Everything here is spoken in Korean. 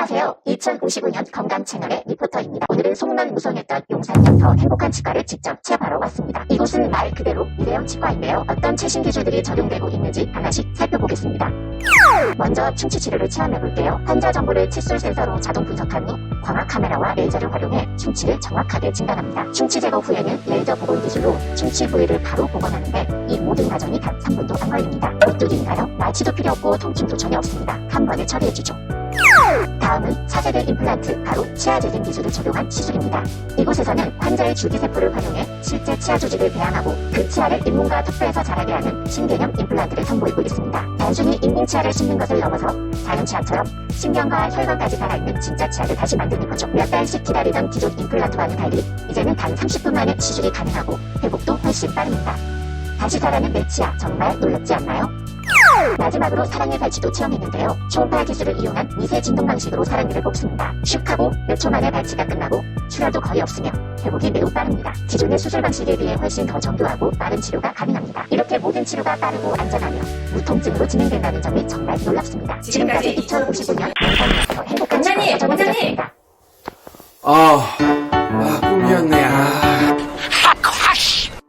안녕하세요. 2055년 건강 채널의 리포터입니다. 오늘은 속만 무성했던 용산역 더 행복한 치과를 직접 체험하러 왔습니다. 이곳은 말 그대로 일회용 치과인데요. 어떤 최신 기술들이 적용되고 있는지 하나씩 살펴보겠습니다. 먼저 충치 치료를 체험해 볼게요. 환자 정보를 칫솔 센서로 자동 분석한 후 광학 카메라와 레이저를 활용해 충치를 정확하게 진단합니다. 충치 제거 후에는 레이저 복원 기술로 충치 부위를 바로 복원하는데 이 모든 과정이 단 3분도 안 걸립니다. 오뚜기인가요? 마취도 필요 없고 통증도 전혀 없습니다. 한 번에 처리해주죠. 다음은 차세대 임플란트, 바로 치아 재생 기술을 적용한 시술입니다. 이곳에서는 환자의 줄기세포를 활용해 실제 치아 조직을 배양하고 그 치아를 잇몸과 턱뼈에서 자라게 하는 신개념 임플란트를 선보이고 있습니다. 단순히 인공 치아를 심는 것을 넘어서 자연 치아처럼 신경과 혈관까지 살아있는 진짜 치아를 다시 만드는 거죠. 몇 달씩 기다리던 기존 임플란트와는 달리 이제는 단 30분 만에 시술이 가능하고 회복도 훨씬 빠릅니다. 다시 살아는 내 치아 정말 놀랍지 않나요? 마지막으로 사랑의 발치도 체험했는데요. 초음파 기술을 이용한 미세 진동 방식으로 사랑니를 뽑습니다. 슉 하고 몇 초 만에 발치가 끝나고 출혈도 거의 없으며 회복이 매우 빠릅니다. 기존의 수술 방식에 비해 훨씬 더 정교하고 빠른 치료가 가능합니다. 이렇게 모든 치료가 빠르고 안전하며 무통증으로 진행된다는 점이 정말 놀랍습니다. 지금까지 2055년 영상에서 행복한 원장님. 원장님! 아,